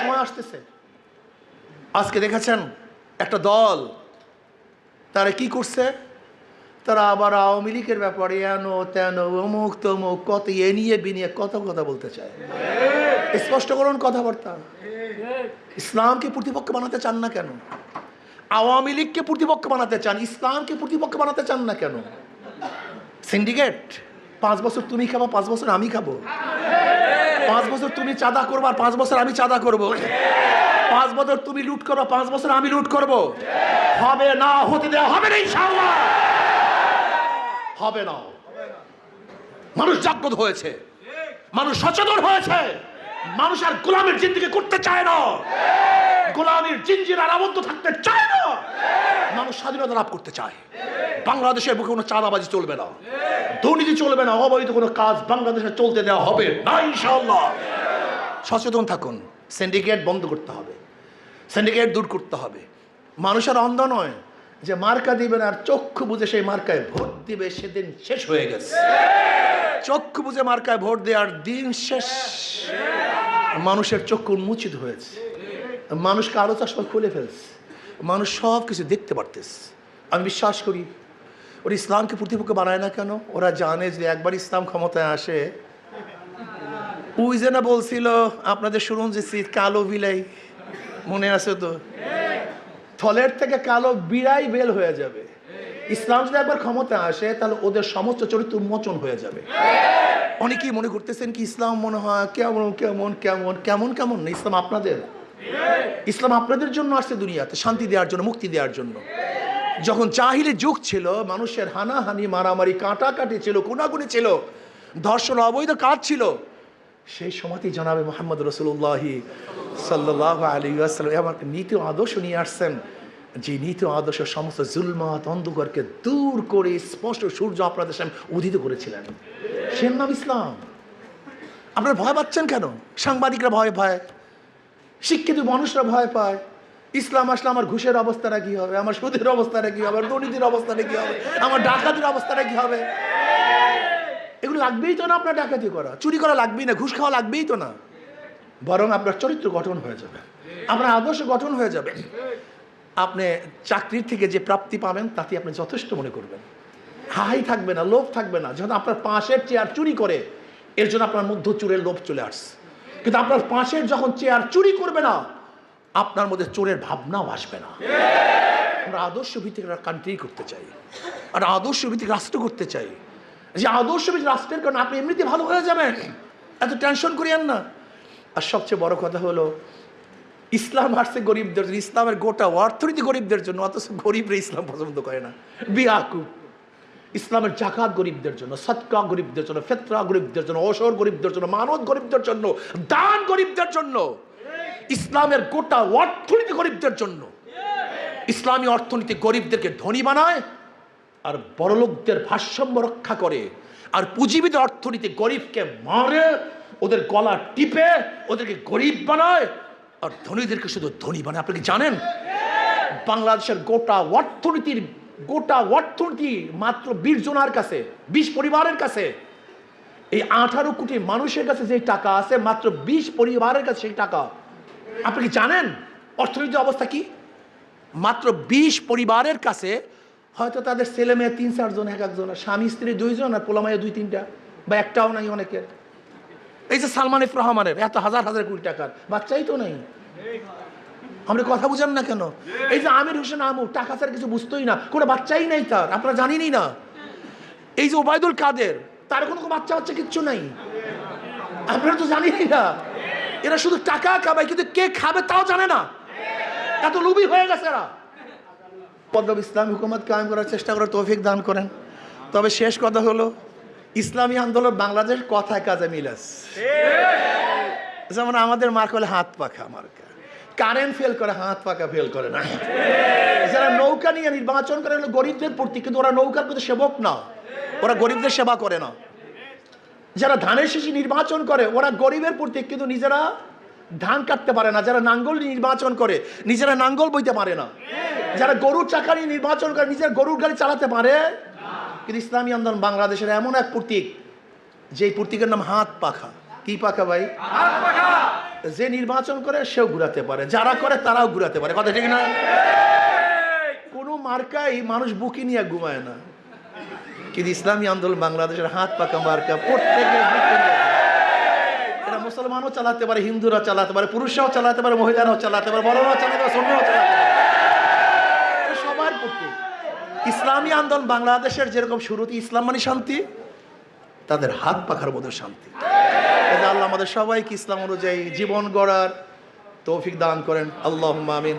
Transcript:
সময় আসতেছে। আজকে দেখেছেন একটা দল, তারা কি করছে? তারা আবার আওয়ামী লীগের ব্যাপারে এন তেন, অমুক তমুক, কত এ নিয়ে বিনিয়ে কত কথা বলতে চায়। স্পষ্ট করুন কথাবার্তা। ইসলামকে প্রতিপক্ষ বানাতে চান না কেন? আওয়ামী লীগকে প্রতিপক্ষ বানাতে চান? ইসলামকে প্রতিপক্ষ বানাতে চান না কেন? সিন্ডিকেট, পাঁচ বছর তুমি খাব, পাঁচ বছর আমি খাব। পাঁচ বছর তুমি চাঁদা করব, আর পাঁচ বছর আমি চাঁদা করব। পাঁচ বছর তুমি লুট করব, পাঁচ বছর আমি লুট করব। হবে না, হতে দেওয়া হবে না, ইনশাআল্লাহ। হবে না। মানুষ জাগ্রত হয়েছে। মানুষ সচেতন হয়েছে। মানুষ আর গোলামের জিন্দিগি করতে চায় না। গোলামের জিঞ্জির আর আবদ্ধ থাকতে চায় না। মানুষ স্বাধীনতা লাভ করতে চায়। বাংলাদেশের বুকে কোনো চাঁদাবাজি চলবে না। দুর্নীতি চলবে না। অবৈধ কোনো কাজ বাংলাদেশে চলতে দেওয়া হবে না, ইনশাআল্লাহ। সচেতন থাকুন। সিন্ডিকেট বন্ধ করতে হবে। সিন্ডিকেট দূর করতে হবে। মানুষের অন্ধ নয় যে মার্কা দিবেন আর চক্ষু বুঝে সেই মার্কায় ভোট দিবে, সেদিন শেষ হয়ে গেছে। চক্ষু বুঝে মার্কায় ভোট দেওয়ার দিন শেষ। মানুষের চক্ষু উন্মোচিত হয়েছে। মানুষকে আলো চশমা খুলে ফেলছে। মানুষ সব কিছু দেখতে পারতেছে। আমি বিশ্বাস করি, ওরা ইসলামকে প্রতিপক্ষ বানায় না কেন? ওরা জানে যে একবার ইসলাম ক্ষমতায় আসে ওই যে না বলছিল, আপনাদের শুনুন যে সি- কালো বিলাই, মনে আছে তো? থলের থেকে কালো বিড়াই বেল হয়ে যাবে। ইসলাম যদি একবার ক্ষমতা আসে, তাহলে ওদের সমস্ত চরিত্র উন্মোচন হয়ে যাবে। অনেকেই মনে করতেছেন কি ইসলাম মনে হয় কেমন কেমন কেমন কেমন কেমন না, ইসলাম আপনাদের। ইসলাম আপনাদের জন্য আসছে দুনিয়াতে, শান্তি দেওয়ার জন্য, মুক্তি দেওয়ার জন্য। যখন চাহিলে যুগ ছিল, মানুষের হানাহানি, মারামারি, কাটাকাটি ছিল কোনাকুনি ছিল, ধর্ষণ, অবৈধ কাজ ছিল, সেই সময়তেই জানাবে মোহাম্মদ রসুল্লাহি সাল্লাহ আলী আসসালাম আমার নীতি আদর্শ নিয়ে আসছেন, যে নীতি আদর্শ সমস্ত জুলমাত, অন্ধকারকে দূর করে স্পষ্ট সূর্য আপনাদের সামনে উদিত করেছিলেন। সে নাম ইসলাম। আপনারা ভয় পাচ্ছেন কেন? সাংবাদিকরা ভয় পায়, শিক্ষিত মানুষরা ভয় পায়। ইসলাম আসলে আমার ঘুষের অবস্থাটা কি হবে? আমার সুদের অবস্থাটা কি হবে? দুর্নীতির অবস্থাটা কি হবে? আমার ডাকাতির অবস্থাটা কি হবে? এগুলো লাগবেই তো না আপনার ডাকাতি করা? চুরি করা লাগবেই না, ঘুষ খাওয়া লাগবেই তো না। বরং আপনার চরিত্র গঠন হয়ে যাবে। আপনার আদর্শ গঠন হয়ে যাবে। আপনি চাকরির থেকে যে প্রাপ্তি পাবেন তাতে আপনি যথেষ্ট মনে করবেন। হাই থাকবে না, লোভ থাকবে না। যখন আপনার পাশের চেয়ার চুরি করে, এর জন্য আপনার মধ্য চোরের লোভ চলে আসছে। কিন্তু আপনার পাশের যখন চেয়ার চুরি করবে না, আপনার মধ্যে চোরের ভাবনাও আসবে না। আমরা আদর্শ ভিত্তিক কান্ট্রি করতে চাই। আর আদর্শ ভিত্তিক রাষ্ট্র করতে চাই। যে আদর্শ ভিত্তিক রাষ্ট্রের কারণে আপনি এমনিতে ভালো হয়ে যাবেন। এত টেনশন করিয়েন না। আর সবচেয়ে বড় কথা হলো, ইসলাম আসছে গরিবদের জন্য। ইসলামের গোটা অর্থনীতি গরিবদের জন্য, অথচ গরিবরা ইসলাম পছন্দ করে না। বিয়াকুব ইসলামের জাকাত গরিবদের জন্য সৎকা গরিবদের জন্য, ফেতরা গরিবদের জন্য ওসর গরিবদের জন্য মানত গরিবদের জন্য, দান গরিবদের জন্য, ইসলামের গোটা অর্থনীতি গরিবদের জন্য। ইসলামী অর্থনীতি গরিবদেরকে ধনী বানায় আর বড়লোকদের ভারসাম্য রক্ষা করে। আর পুঁজিবিদের অর্থনীতি গরিবকে মারে, ওদের গলা টিপে, ওদেরকে গরিব বানায় আর ধনীদেরকে শুধু ধনী বানায়। আপনি কি জানেন? বাংলাদেশের গোটা অর্থনীতির গোটা অর্থনীতি মাত্র বিশ জনার কাছে, বিশ পরিবারের কাছে। এই আঠারো কোটি মানুষের কাছে যে টাকা আছে, মাত্র বিশ পরিবারের কাছে সেই টাকা। আপনি কি জানেন অর্থনীতির অবস্থা কি? মাত্র বিশ পরিবারের কাছে হয়তো তাদের ছেলে মেয়ে তিন চারজন এক, একজন স্বামী, স্ত্রী দুইজন, আর পোলামাইয়া দুই, তিনটা, বা একটাও নাই অনেকের। এই যে সালমান রহমানের এত হাজার হাজার কোটি টাকার, বাচ্চাই তো নেই। আমরা কথা বুঝান না কেন? এই যে আমির হোসেন আমু টাকা ছাড়া কিছু বুঝতোই না। কোনো বাচ্চাই নাই তার আপনারা জানেনই না। এই যে ওবায়দুল কাদের তার কোনো বাচ্চা বাচ্চা কিচ্ছু নাই। আপনারা তো জানেনই না। এরা শুধু টাকা খাবায় কিন্তু কে খাবে তাও জানে না। এত লুবি হয়ে গেছে এরা। পদ্মব ইসলাম হুকুমত কায়েম করার চেষ্টা করার তৌফিক দান করেন। তবে শেষ কথা হলো ইসলামী আন্দোলন বাংলাদেশ কথায় কাজে মিলাস। যেমন আমাদের মার্ক হলে হাত পাখা মার্কা। কারেন্ট ফেল করে, হাত পাকা ফেল করে না। যারা নৌকা নিয়ে নির্বাচন করে গরিবদের প্রতি, কিন্তু ওরা নৌকার প্রতি সেবক না। ওরা গরিবদের সেবা করে না। যারা ধানের শিশি নির্বাচন করে, ওরা গরিবের প্রতি, কিন্তু নিজেরা ধান কাটতে পারে না। যারা নাঙ্গল নির্বাচন করে, নিজেরা নাঙ্গল বইতে পারে না। যারা গরুর চাকা নিয়ে নির্বাচন করে, নিজের গরুর গাড়ি চালাতে পারে। কিন্তু ইসলামী আন্দোলন বাংলাদেশের এমন এক প্রতীক যে প্রতীকের নাম হাত পাখা। কি পাখা ভাই? যে নির্বাচন করে, সেও ঘুরাতে পারে। যারা করে, তারাও ঘুরাতে পারে। কথা ঠিক না? কোনো মার্কাই মানুষ বুকি নিয়ে ঘুমায় না। কিন্তু ইসলামী আন্দোলন বাংলাদেশের হাত পাকা মার্কা প্রত্যেকে। এটা মুসলমানও চালাতে পারে হিন্দুরা চালাতে পারে, পুরুষরাও চালাতে পারে, মহিলারাও চালাতে পারে, বড়রাও চালাতে পারে ছোটরাও চালাতে পারে। সবার পক্ষে ইসলামী আন্দোলন বাংলাদেশের যেরকম শুরুতে ইসলাম মানে শান্তি, তাদের হাত পাখার মধ্যে শান্তি। কাজে আল্লাহ আমাদের সবাইকে ইসলাম অনুযায়ী জীবন গড়ার তৌফিক দান করেন। আল্লাহ আমিন।